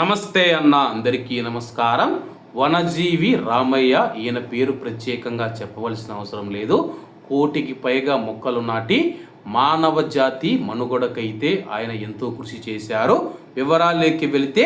నమస్తే అన్న అందరికీ నమస్కారం. వనజీవి రామయ్య ఈయన పేరు ప్రత్యేకంగా చెప్పవలసిన అవసరం లేదు. కోటికి పైగా మొక్కలు నాటి మానవ జాతి మనుగడకైతే ఆయన ఎంతో కృషి చేశారు. వివరాలేకి వెళితే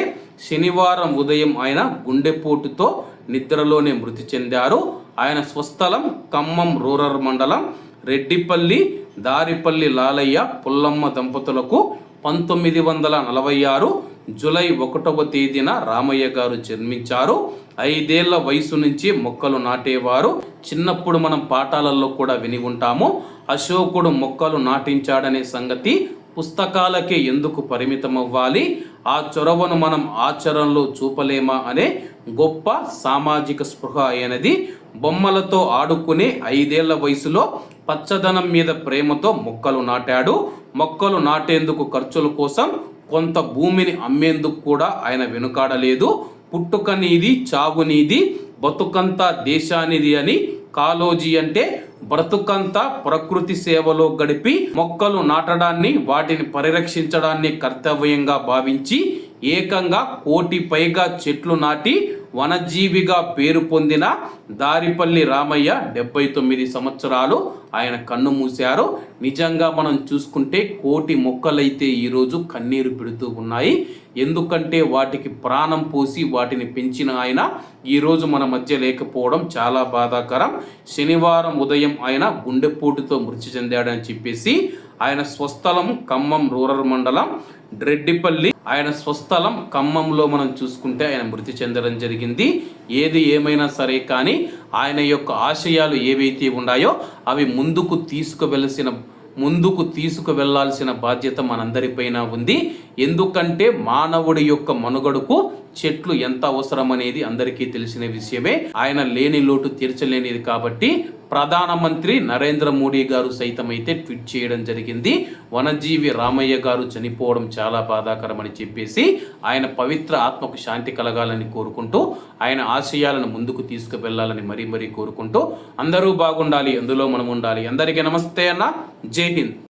శనివారం ఉదయం ఆయన గుండెపోటుతో నిద్రలోనే మృతి చెందారు. ఆయన స్వస్థలం ఖమ్మం రూరల్ మండలం రెడ్డిపల్లి దారిపల్లి లాలయ్య పుల్లమ్మ దంపతులకు పంతొమ్మిది వందల నలభై ఆరు జూలై ఒకటవ తేదీన రామయ్య గారు జన్మించారు. ఐదేళ్ళ వయసు నుంచి మొక్కలు నాటేవారు. చిన్నప్పుడు మనం పాఠాలలో కూడా విని ఉంటాము. అశోకుడు మొక్కలు నాటించాడనే సంగతి పుస్తకాలకే ఎందుకు పరిమితమవ్వాలి? ఆ చొరవను మనం ఆచరణలో చూపలేమా అనే గొప్ప సామాజిక స్పృహ అయినది. బొమ్మలతో ఆడుకునే ఐదేళ్ళ వయసులో పచ్చదనం మీద ప్రేమతో మొక్కలు నాటాడు. మొక్కలు నాటేందుకు ఖర్చుల కోసం కొంత భూమిని అమ్మేందుకు కూడా ఆయన వెనుకాడలేదు. పుట్టుక నీది చావు నీది బతుకంతా దేశానిది అని కాలోజీ అంటే బ్రతుకంతా ప్రకృతి సేవలో గడిపి మొక్కలు నాటడాన్ని వాటిని పరిరక్షించడాన్ని కర్తవ్యంగా భావించి ఏకంగా కోటి పైగా చెట్లు నాటి వనజీవిగా పేరు పొందిన దారిపల్లి రామయ్య డెబ్బై తొమ్మిది సంవత్సరాలు ఆయన కన్ను మూశారు. నిజంగా మనం చూసుకుంటే కోటి మొక్కలైతే ఈరోజు కన్నీరు పెడుతూ ఉన్నాయి. ఎందుకంటే వాటికి ప్రాణం పోసి వాటిని పెంచిన ఆయన ఈరోజు మన మధ్య లేకపోవడం చాలా బాధాకరం. శనివారం ఉదయం ఆయన గుండెపోటుతో మృతి చెందాడని చెప్పేసి ఆయన స్వస్థలం ఖమ్మం రూరల్ మండలం రెడ్డిపల్లి. ఆయన స్వస్థలం ఖమ్మంలో మనం చూసుకుంటే ఆయన మృతి చెందడం జరిగింది. ఏది ఏమైనా సరే కానీ ఆయన యొక్క ఆశయాలు ఏవైతే ఉన్నాయో అవి ముందుకు తీసుకువెలసిన ముందుకు తీసుకువెళ్ళాల్సిన బాధ్యత మనందరిపైన ఉంది. ఎందుకంటే మానవుడి యొక్క మనుగడకు చెట్లు ఎంత అవసరం అనేది అందరికీ తెలిసిన విషయమే. ఆయన లేని లోటు తీర్చలేనిది కాబట్టి ప్రధానమంత్రి నరేంద్ర మోడీ గారు సైతం అయితే ట్వీట్ చేయడం జరిగింది. వనజీవి రామయ్య గారు చనిపోవడం చాలా బాధాకరమని చెప్పేసి ఆయన పవిత్ర ఆత్మకు శాంతి కలగాలని కోరుకుంటూ ఆయన ఆశయాలను ముందుకు తీసుకువెళ్ళాలని మరీ మరీ కోరుకుంటూ అందరూ బాగుండాలి అందులో మనం ఉండాలి. అందరికీ నమస్తే అన్న. జై హింద్.